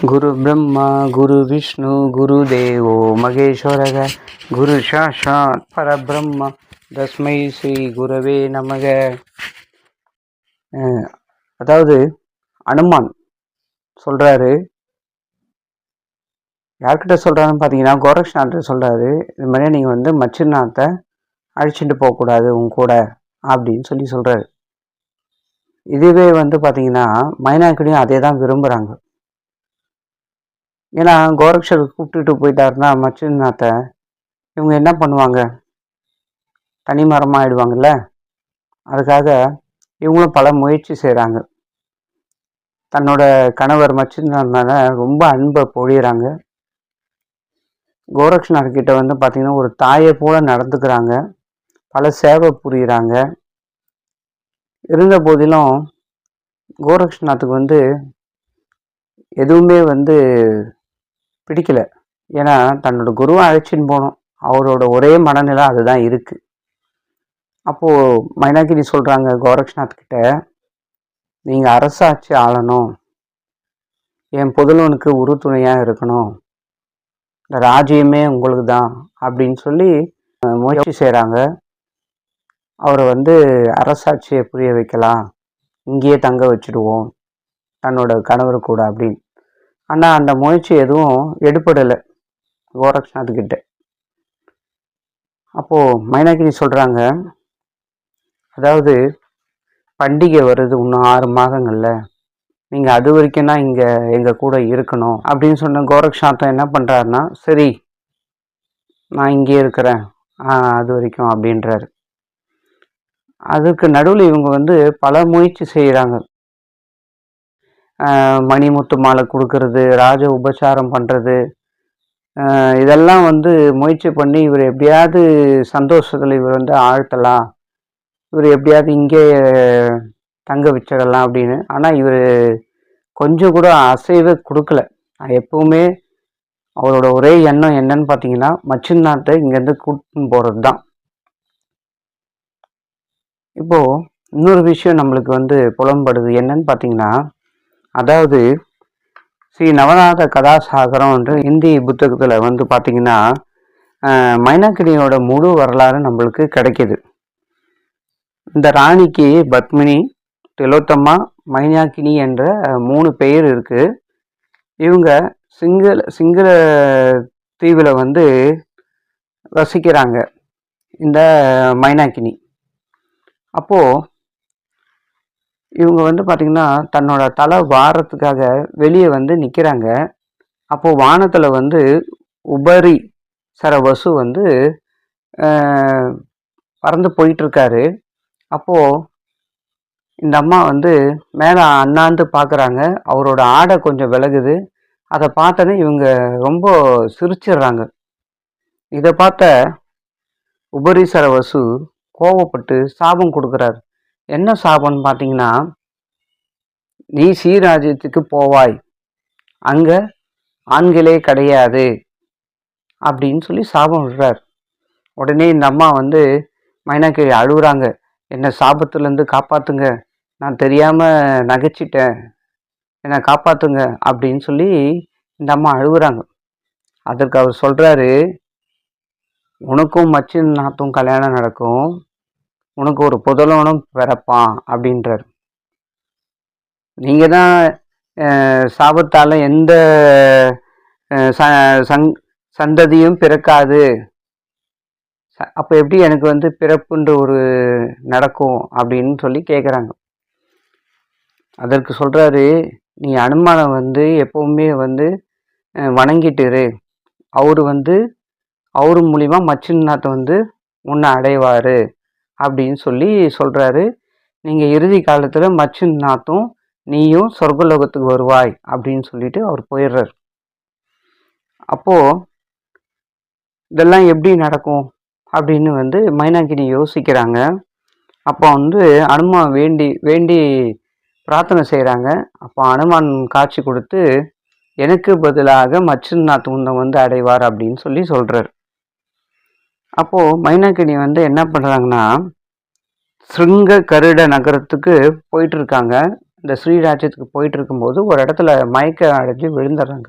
குரு பிரம்மா குரு விஷ்ணு குரு தேவோ மகேஸ்வரக குரு சாஷாத் பரபிரம்மா தஸ்மை ஸ்ரீ குருவே நமக. அதாவது அனுமான் சொல்கிறாரு யார்கிட்ட சொல்கிறாருன்னு பார்த்தீங்கன்னா கோரக்ஷநாத்கிட்ட சொல்கிறாரு இது மாதிரி நீங்கள் வந்து மச்சிநாத்தை அழிச்சுட்டு போகக்கூடாது உங்க கூட அப்படின்னு சொல்லி சொல்கிறாரு இதுவே வந்து பார்த்தீங்கன்னா மைனாக்கிட்டையும் அதே தான் விரும்புகிறாங்க ஏன்னா கோரக்ஷர் கூப்பிட்டுட்டு போயிட்டாருன்னா மச்சிநாத்தை இவங்க என்ன பண்ணுவாங்க? தனி மரமாக ஆயிடுவாங்கல்ல? அதுக்காக இவங்களும் பல முயற்சி செய்கிறாங்க தன்னோட கணவர் மச்சினார் ரொம்ப அன்பை பொழியிறாங்க. கோரக்ஷனார்கிட்ட வந்து பார்த்திங்கன்னா ஒரு தாயை போல நடந்துக்கிறாங்க. பல சேவை புரிகிறாங்க இருந்த போதிலும் கோரக்ஷநாத்துக்கு வந்து எதுவுமே வந்து பிடிக்கல. ஏன்னா தன்னோட குருவை அழைச்சின்னு போனோம். அவரோட ஒரே மனநிலை அதுதான் இருக்கு. அப்போது மைனாகிரி சொல்கிறாங்க கோரக்ஷநாத் கிட்ட நீங்கள் அரசாட்சி ஆளணும். என் புதல்வனுக்கு உறுதுணையாக இருக்கணும். இந்த ராஜ்யமே உங்களுக்கு தான் அப்படின்னு சொல்லி முயற்சி செய்கிறாங்க அவரை வந்து அரசாட்சியை புரிய வைக்கலாம். இங்கேயே தங்க வச்சுடுவோம். தன்னோட கணவர் கூட அப்படின்னு. ஆனால் அந்த முயற்சி எதுவும் எடுபடலை. கோரக்ஷநாத்கிட்ட அப்போது மைனாகிரி சொல்கிறாங்க அதாவது பண்டிகை வருது இன்னும் ஆறு மாதங்களில். நீங்கள் அது வரைக்கும் தான் இங்கே எங்கள் கூட இருக்கணும். அப்படின்னு சொன்ன கோரக்ஷநாத்தம் என்ன பண்ணுறாருன்னா சரி நான் இங்கே இருக்கிறேன். அது வரைக்கும் அப்படின்றாரு. அதுக்கு நடுவில் இவங்க வந்து பல முயற்சி செய்கிறாங்க மணிமுத்து மாலை கொடுக்கறது ராஜ உபச்சாரம் பண்ணுறது இதெல்லாம் வந்து முயற்சி பண்ணி இவர் எப்படியாவது சந்தோஷத்தில் இவர் வந்து ஆழ்த்தலாம். இவர் எப்படியாவது இங்கே தங்க வச்சிடலாம் அப்படின்னு. ஆனால் இவர் கொஞ்சம் கூட அசைவை கொடுக்கல. எப்பவுமே அவரோட ஒரே எண்ணம் என்னன்னு பார்த்தீங்கன்னா மச்சின்னாத்தை இங்கேருந்து கூட்டின்னு போகிறது தான் இப்போது இன்னொரு விஷயம் நம்மளுக்கு வந்து புலம்படுது. என்னன்னு பார்த்தீங்கன்னா அதாவது ஸ்ரீ நவநாத கதாசாகரம்ன்ற இந்தி புத்தகத்தில் வந்து பார்த்தீங்கன்னா மைனாக்கிணியோட மைனாக்கினியோட முழு வரலாறு நம்மளுக்கு கிடைக்கிது. இந்த ராணிக்கு பத்மினி திலோத்தம்மா மைனாக்கினி என்ற மூணு பெயர் இருக்குது இவங்க சிங்கள சிங்கள தீவில் வந்து வசிக்கிறாங்க இந்த மைனாக்கினி அப்போது இவங்க வந்து பார்த்திங்கன்னா தன்னோட தலை வாரத்துக்காக வெளியே வந்து நிற்கிறாங்க அப்போது வானத்தில் வந்து உபரி சர வசு வந்து பறந்து போயிட்டுருக்காரு. அப்போது இந்த அம்மா வந்து மேலே அண்ணாந்து பார்க்குறாங்க அவரோட ஆடை கொஞ்சம் விலகுது. அதை பார்த்தோன்னே இவங்க ரொம்ப சிரிச்சிடுறாங்க. இதை பார்த்த உபரிசர வசு கோவப்பட்டு சாபம் கொடுக்குறாரு. என்ன சாபம்னு பார்த்தீங்கன்னா நீ சீராஜ்யத்துக்கு போவாய். அங்கே ஆண்களே கிடையாது. அப்படின்னு சொல்லி சாபம் விடுறார். உடனே இந்த அம்மா வந்து மைனாக்கிழி அழுகுறாங்க. என்னை சாபத்துலேருந்து காப்பாற்றுங்க நான் தெரியாமல் நகைச்சிட்டேன். என்னை காப்பாற்றுங்க அப்படின்னு சொல்லி இந்த அம்மா அழுகுறாங்க. அதற்கு அவர் சொல்கிறாரு உனக்கும் மச்சின் நாத்தும் கல்யாணம் நடக்கும். உனக்கு ஒரு புதலோனம் பிறப்பான் அப்படின்றார். நீங்கள் தான் சாபத்தால் எந்த ச- சங் சந்ததியும் பிறக்காது. ச- அப்போ எப்படி எனக்கு வந்து பிறப்புன்ற ஒரு நடக்கும் அப்படின்னு சொல்லி கேட்குறாங்க அதற்கு சொல்கிறாரு நீ அனுமானம் வந்து எப்போவுமே வந்து வணங்கிட்டுரு அவர் வந்து அவர் மூலிமா மச்சின்னாத்தை வந்து உன்னை அடைவார். அப்படின்னு சொல்லி சொல்கிறாரு நீங்கள் இறுதி காலத்தில் மச்சின்னாத்தும் நீயும் சொர்க்கலோகத்துக்கு வருவாய் அப்படின்னு சொல்லிட்டு அவர் போயிடுறார். அப்போது இதெல்லாம் எப்படி நடக்கும்? அப்படின்னு வந்து மைனாக்கினி யோசிக்கிறாங்க. அப்போ வந்து அனுமான் வேண்டி வேண்டி பிரார்த்தனை செய்கிறாங்க அப்போ அனுமான் காட்சி கொடுத்து எனக்கு பதிலாக மச்சின்னாத் உன்னை வந்து அடைவார் அப்படின்னு சொல்லி சொல்கிறார் அப்போது மைனாக்கினி வந்து என்ன பண்ணுறாங்கன்னா சிருங்க கருட நகரத்துக்கு போயிட்டுருக்காங்க. இந்த ஸ்ரீராஜ்யத்துக்கு போயிட்டு இருக்கும்போது ஒரு இடத்துல மயக்க அடைஞ்சு விழுந்துடுறாங்க.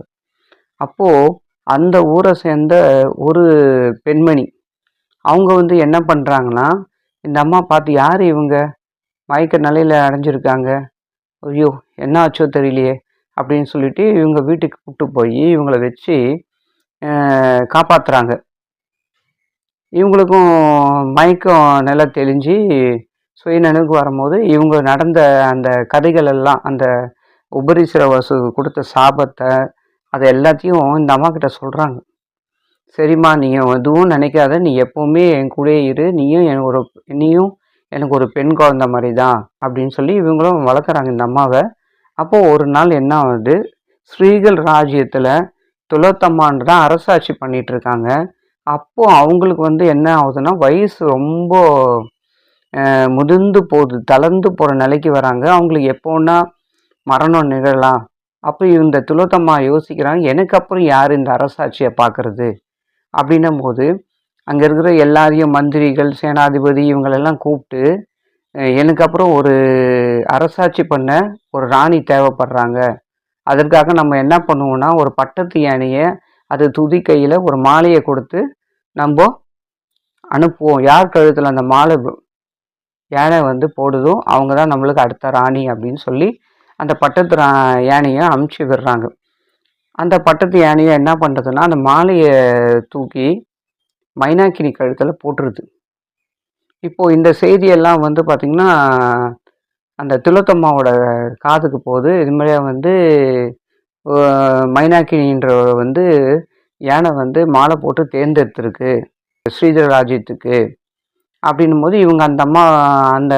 அப்போது அந்த ஊரை சேர்ந்த ஒரு பெண்மணி அவங்க வந்து என்ன பண்ணுறாங்கன்னா இந்த அம்மா பார்த்து யார் இவங்க? மயக்க நிலையில் அடைஞ்சிருக்காங்க. ஐயோ என்ன ஆச்சோ தெரியலையே அப்படின்னு சொல்லிட்டு இவங்க வீட்டுக்கு கூப்பிட்டு போய் இவங்கள வச்சு காப்பாற்றுறாங்க இவங்களுக்கும் மயக்கம் நல்லா தெளிஞ்சு சுயநினைவுக்கு வரும்போது இவங்க நடந்த அந்த கதைகள் எல்லாம் அந்த உபரிசிர வசு கொடுத்த சாபத்தை அதை எல்லாத்தையும் இந்த அம்மா கிட்ட சொல்கிறாங்க சரிம்மா நீங்கள் எதுவும் நினைக்காத. நீ எப்போவுமே என் கூடயே இரு. நீயும் எனக்கு ஒரு நீயும் எனக்கு ஒரு பெண் குழந்த மாதிரி தான் அப்படின்னு சொல்லி இவங்களும் வளர்க்குறாங்க இந்த அம்மாவை. அப்போது ஒரு நாள் என்ன ஆகுது? ஸ்ரீகள் ராஜ்யத்தில் துளத்தம்மான் தான் அரசாட்சி பண்ணிகிட்ருக்காங்க இருக்காங்க. அப்போது அவங்களுக்கு வந்து என்ன ஆகுதுன்னா வயசு ரொம்ப முதிர்ந்து போகுது. தளர்ந்து போகிற நிலைக்கு வராங்க. அவங்களுக்கு எப்போன்னா மரணம் நிகழலாம். அப்போ இந்த துலோத்தம்மா யோசிக்கிறாங்க எனக்கு அப்புறம் யார் இந்த அரசாட்சியை பார்க்குறது? அப்படின்னும் போது அங்கே இருக்கிற எல்லாரையும் மந்திரிகள் சேனாதிபதி இவங்களெல்லாம் கூப்பிட்டு எனக்கு அப்புறம் ஒரு அரசாட்சி பண்ண ஒரு ராணி தேவைப்படுறாங்க. அதற்காக நம்ம என்ன பண்ணுவோம்னா ஒரு பட்டத்து யானையை அது துதி கையில் ஒரு மாலையை கொடுத்து நம்ம அனுப்புவோம். யார் கழுத்தில் அந்த மாலை யானை வந்து போடுதோ அவங்க தான் நம்மளுக்கு அடுத்த ராணி அப்படின்னு சொல்லி அந்த பட்டத்து ரா யானையை அமுச்சு விடுறாங்க. அந்த பட்டத்து யானையை என்ன பண்ணுறதுன்னா அந்த மாலையை தூக்கி மைனாக்கினி கழுத்தில் போட்டுருது. இப்போது இந்த செய்தியெல்லாம் வந்து பார்த்திங்கன்னா அந்த திலோத்தம்மாவோட காதுக்கு போகுது. இதுமாதிரியாக வந்து மைனாக்கினின்றவர் வந்து யானை வந்து மாலை போட்டு தேர்ந்தெடுத்திருக்கு. ஸ்ரீதர ராஜ்யத்துக்கு. அப்படின்னும் போது இவங்க அந்த அம்மா அந்த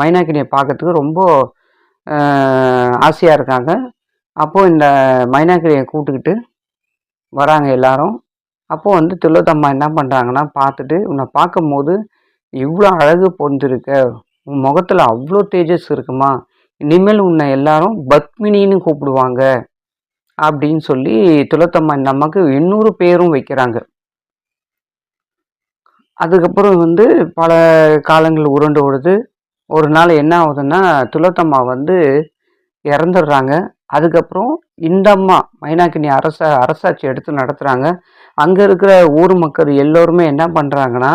மைனாக்கினியை பார்க்கறதுக்கு ரொம்ப ஆசையாக இருக்காங்க. அப்போது இந்த மைனாக்கினியை கூப்பிட்டுக்கிட்டு வராங்க எல்லாரும். அப்போது வந்து தில்லோத்தம்மா என்ன பண்ணுறாங்கன்னா பார்த்துட்டு உன்னை பார்க்கும்போது இவ்வளோ அழகு பொந்திருக்க உன் முகத்தில் அவ்வளோ தேஜஸ் இருக்குமா. இனிமேல் உன்னை எல்லாரும் பத்மினின்னு கூப்பிடுவாங்க. அப்படின்னு சொல்லி துளத்தம்மா இந்த அம்மாவுக்கு இன்னொரு பேரும் வைக்கிறாங்க. அதுக்கப்புறம் வந்து பல காலங்கள் உருண்டு ஓடுது. ஒரு நாள் என்ன ஆகுதுன்னா துளத்தம்மா வந்து இறந்துடுறாங்க. அதுக்கப்புறம் இந்த அம்மா மைனாக்கினி அரச அரசாட்சி எடுத்து நடத்துகிறாங்க அங்கே இருக்கிற ஊர் மக்கள் எல்லோருமே என்ன பண்ணுறாங்கன்னா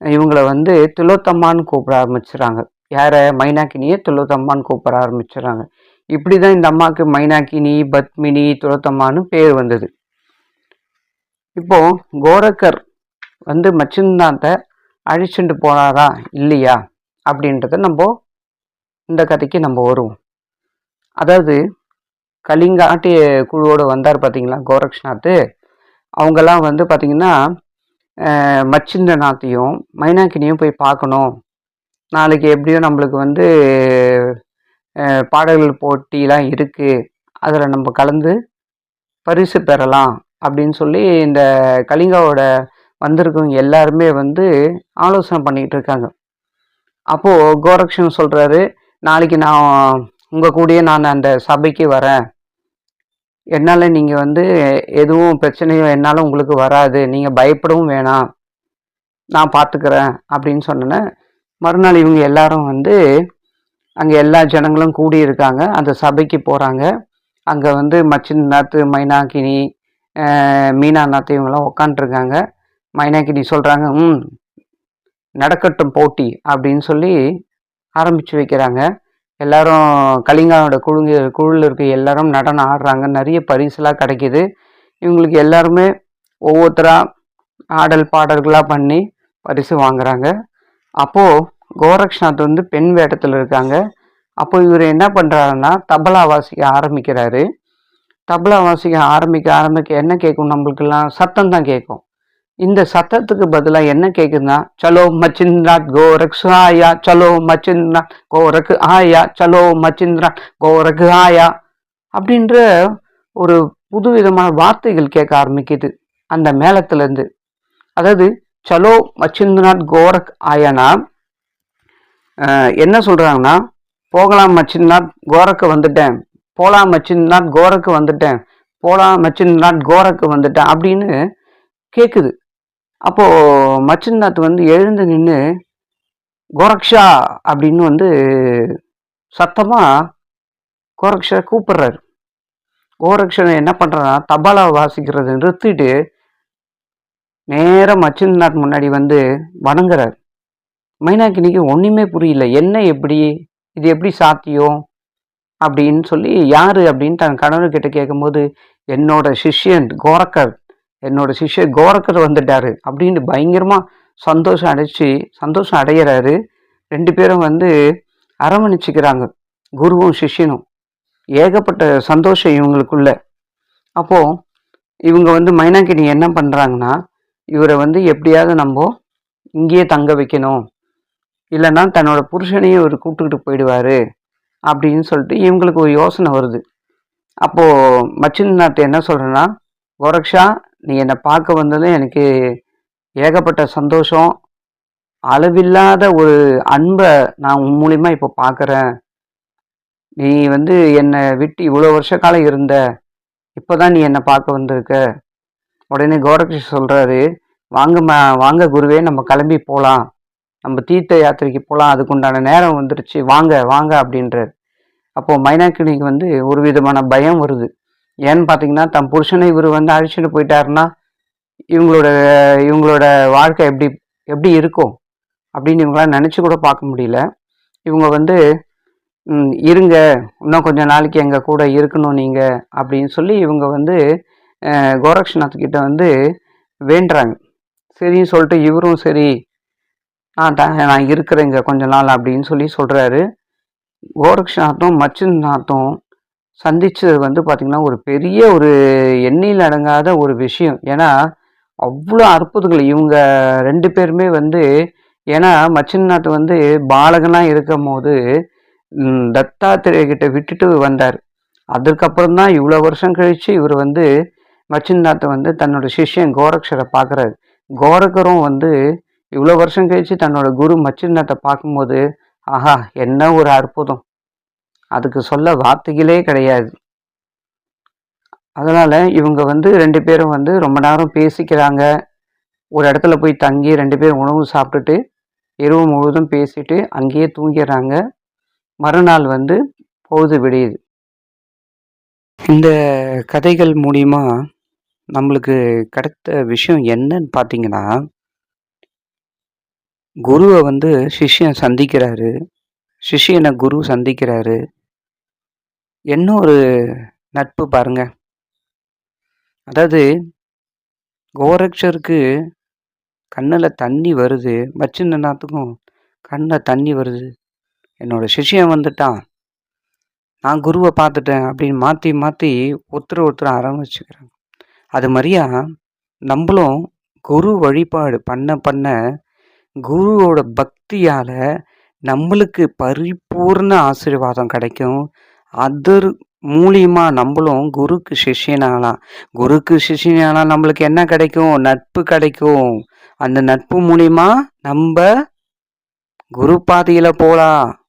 இவங்களை வந்து துளோத்தம்மான்னு கூப்பிட ஆரம்பிச்சுறாங்க. யாரை? மைனாக்கினியை துளோத்தம்மான்னு கூப்பிட ஆரம்பிச்சுறாங்க. இப்படி தான் இந்த அம்மாவுக்கு மைனாக்கினி பத்மினி துரத்தம்மான்னு பேர் வந்தது. இப்போ கோரக்கர் வந்து மச்சிந்தாத்தை அழிச்சுட்டு போனாரா இல்லையா அப்படின்றத நம்ம இந்த கதைக்கு நம்ம வருவோம். அதாவது கலிங்காட்டிய குழுவோடு வந்தார் பார்த்தீங்களா கோரக்ஷ்நாத்? அவங்கெல்லாம் வந்து பார்த்திங்கன்னா மச்சிந்தநாத்தையும் மைனாக்கினியும் போய் பார்க்கணும். நாளைக்கு எப்படியும் நம்மளுக்கு வந்து பாடல்கள் போட்டிலாம் இருக்குது அதில் நம்ம கலந்து பரிசு பெறலாம் அப்படின்னு சொல்லி இந்த கலிங்காவோட வந்திருக்கவங்க எல்லாருமே வந்து ஆலோசனை பண்ணிக்கிட்டு இருக்காங்க. அப்போது கோரக்ஷன் சொல்கிறாரு நாளைக்கு நான் உங்கள் கூடயே நான் அந்த சபைக்கு வரேன். என்னால் நீங்கள் வந்து எதுவும் பிரச்சனையும் என்னால் உங்களுக்கு வராது. நீங்கள் பயப்படவும் வேணாம். நான் பார்த்துக்கிறேன் அப்படின்னு சொன்னேன் மறுநாள் இவங்க எல்லாரும் வந்து அங்கே எல்லா ஜனங்களும் கூடி இருக்காங்க அந்த சபைக்கு போகிறாங்க அங்கே வந்து மச்சின்னாத்து மைனாக்கினி மீனாநாத்து இவங்கெல்லாம் உக்காண்ட்ருக்காங்க. மைனாக்கினி சொல்கிறாங்க ம் நடக்கட்டும் போட்டி அப்படின்னு சொல்லி ஆரம்பித்து வைக்கிறாங்க. எல்லாரும் கலிங்காவோட குழுங்க குழுவில் இருக்க எல்லாரும் நடனம் ஆடுறாங்க. நிறைய பரிசுலாம் கிடைக்கிது. இவங்களுக்கு எல்லாருமே ஒவ்வொருத்தராக ஆடல் பாடல்களாக பண்ணி பரிசு வாங்குறாங்க. அப்போது கோரக்ஷநாத் வந்து பெண் வேடத்தில் இருக்காங்க. அப்போ இவர் என்ன பண்ணுறாருன்னா தபலா வாசிக்க ஆரம்பிக்கிறாரு. தபலா வாசிக்க ஆரம்பிக்க ஆரம்பிக்க என்ன கேட்கும் நம்மளுக்கெல்லாம்? சத்தம் தான் கேட்கும். இந்த சத்தத்துக்கு பதிலாக என்ன கேட்குதுன்னா சலோ மச்சிந்திராத் கோரக் ஆயா சலோ மச்சிந்திராத் கோரக் ஆயா சலோ மச்சிந்திராத் கோரக் ஆயா அப்படின்ற ஒரு புது விதமான வார்த்தைகள் கேட்க ஆரம்பிக்குது அந்த மேளத்துலேருந்து. அதாவது சலோ மச்சிந்திரநாத் கோரக் ஆயானா என்ன சொல்கிறாங்கன்னா போகலாம் மச்சின் நாட் கோரக்கு வந்துட்டேன். போலாம் நாட் கோரக்கு வந்துட்டேன். போகலாம் மச்சின் நாட் கோரக்கு வந்துட்டேன் அப்படின்னு கேட்குது அப்போது மச்சின்நாத் வந்து எழுந்து நின்று கோரக்ஷா அப்படின்னு வந்து சத்தமாக கோரக்ஷா கூப்பிடுறாரு. கோரக்ஷன் என்ன பண்ணுறான்னா தபாலா வாசிக்கிறத நிறுத்திட்டு நேராக மச்சிந்தாட் முன்னாடி வந்து வணங்குறார். மைனாக்கினிக்கு ஒன்றுமே புரியல. என்ன எப்படி? இது எப்படி சாத்தியம்? அப்படின்னு சொல்லி யார்? அப்படின்னு தன் கணவர்கிட்ட கேட்கும்போது என்னோட சிஷ்யன் கோரக்கர். என்னோட சிஷ்யர் கோரக்கர் வந்துட்டாரு. அப்படின்னு பயங்கரமாக சந்தோஷம் அடைச்சி சந்தோஷம் அடையிறாரு. ரெண்டு பேரும் வந்து அரவணைச்சிக்கிறாங்க குருவும் சிஷ்யனும். ஏகப்பட்ட சந்தோஷம் இவங்களுக்குள்ள. அப்போது இவங்க வந்து மைனாக்கினி என்ன பண்ணுறாங்கன்னா இவரை வந்து எப்படியாவது நம்ம இங்கேயே தங்க வைக்கணும். இல்லைன்னா தன்னோட புருஷனையும் இவர் கூப்பிட்டுக்கிட்டு போயிடுவாரு அப்படின்னு சொல்லிட்டு இவங்களுக்கு ஒரு யோசனை வருது. அப்போது மச்சின்னாத்து என்ன சொல்கிறேன்னா கோரக்ஷா நீ என்னை பார்க்க வந்ததும் எனக்கு ஏகப்பட்ட சந்தோஷம். அளவில்லாத ஒரு அன்பை நான் உன் மூலியமாக இப்போ பார்க்குறேன். நீ வந்து என்னை விட்டு இவ்வளோ வருஷ காலம் இருந்த இப்போ தான் நீ என்னை பார்க்க வந்திருக்க. உடனே கோரக்ஷ சொல்கிறாரு வாங்க ம வாங்க குருவே நம்ம கிளம்பி போகலாம் நம்ம தீர்த்த யாத்திரைக்கு போகலாம் அதுக்குண்டான நேரம் வந்துருச்சு வாங்க வாங்க அப்படின்றார். அப்போது மைனாக்கினிக்கு வந்து ஒரு விதமான பயம் வருது. ஏன்னு பார்த்தீங்கன்னா தன் புருஷனை இவர் வந்து அழிச்சுட்டு போயிட்டாருன்னா இவங்களோட இவங்களோட வாழ்க்கை எப்படி எப்படி இருக்கும்? அப்படின்னு இவங்களாம் நினச்சி கூட பார்க்க முடியல. இவங்க வந்து இருங்க இன்னும் கொஞ்சம் நாளைக்கு எங்கள் கூட இருக்கணும் நீங்கள் அப்படின்னு சொல்லி இவங்க வந்து கோரக்ஷநாத் கிட்ட வந்து வேண்டுறாங்க. சரின்னு சொல்லிட்டு இவரும் சரி ஆ நான் இருக்கிறேங்க கொஞ்ச நாள் அப்படின்னு சொல்லி சொல்கிறாரு கோரக்ஷநாத்தும் மச்சுநாத்தும் சந்தித்தது வந்து பார்த்திங்கன்னா ஒரு பெரிய ஒரு எண்ணில் அடங்காத ஒரு விஷயம். ஏன்னா அவ்வளோ அற்புதங்கள். இவங்க ரெண்டு பேருமே வந்து ஏன்னா மச்சின்னாத் வந்து பாலகனாக இருக்கும் போது தத்தாத்திரேய கிட்ட விட்டுட்டு வந்தார். அதற்கப்புறம் தான் இவ்வளோ வருஷம் கழித்து இவர் வந்து மச்சின்னாத்தை வந்து தன்னோட சிஷ்யன் கோரக்ஷரை பார்க்குறாரு கோரக்கரும் வந்து இவ்வளோ வருஷம் கழித்து தன்னோட குரு மச்சிருந்தத்தை பார்க்கும்போது ஆஹா என்ன ஒரு அற்புதம். அதுக்கு சொல்ல வார்த்தைகளே கிடையாது. அதனால் இவங்க வந்து ரெண்டு பேரும் வந்து ரொம்ப நேரம் பேசிக்கிறாங்க. ஒரு இடத்துல போய் தங்கி ரெண்டு பேரும் உணவு சாப்பிட்டுட்டு இரவு முழுவதும் பேசிட்டு அங்கேயே தூங்கிடுறாங்க. மறுநாள் வந்து பொழுது விடியுது. இந்த கதைகள் மூலிமா நம்மளுக்கு கிடைத்த விஷயம் என்னன்னு பார்த்தீங்கன்னா குருவை வந்து சிஷ்யன் சந்திக்கிறாரு. சிஷ்யனை குரு சந்திக்கிறாரு. என்ன ஒரு நட்பு பாருங்க. அதாவது கோரக்ஷருக்கு கண்ணில் தண்ணி வருது. மச்சின்னத்துக்கும் கண்ணில் தண்ணி வருது. என்னோட சிஷியன் வந்துட்டான். நான் குருவை பார்த்துட்டேன் அப்படின்னு மாற்றி மாற்றி ஒருத்தர் ஒருத்தர் ஆரம்பிச்சுக்கிறாங்க. அது மாதிரியா நம்மளும் குரு வழிபாடு பண்ண பண்ண குருவோட பக்தியால் நம்மளுக்கு பரிபூர்ண ஆசீர்வாதம் கிடைக்கும். அதர் மூலியமா நம்மளும் குருக்கு சிஷியனாகலாம் குருக்கு சிஷ்யனானா நம்மளுக்கு என்ன கிடைக்கும்? நட்பு கிடைக்கும். அந்த நட்பு மூலியமா நம்ம குரு பாதையில போலாம்.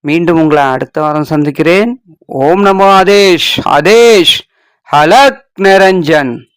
மீண்டும் உங்களை அடுத்த வாரம் சந்திக்கிறேன். ஓம் நமோ ஆதேஷ். ஆதேஷ். ஹலக் நிரஞ்சன்.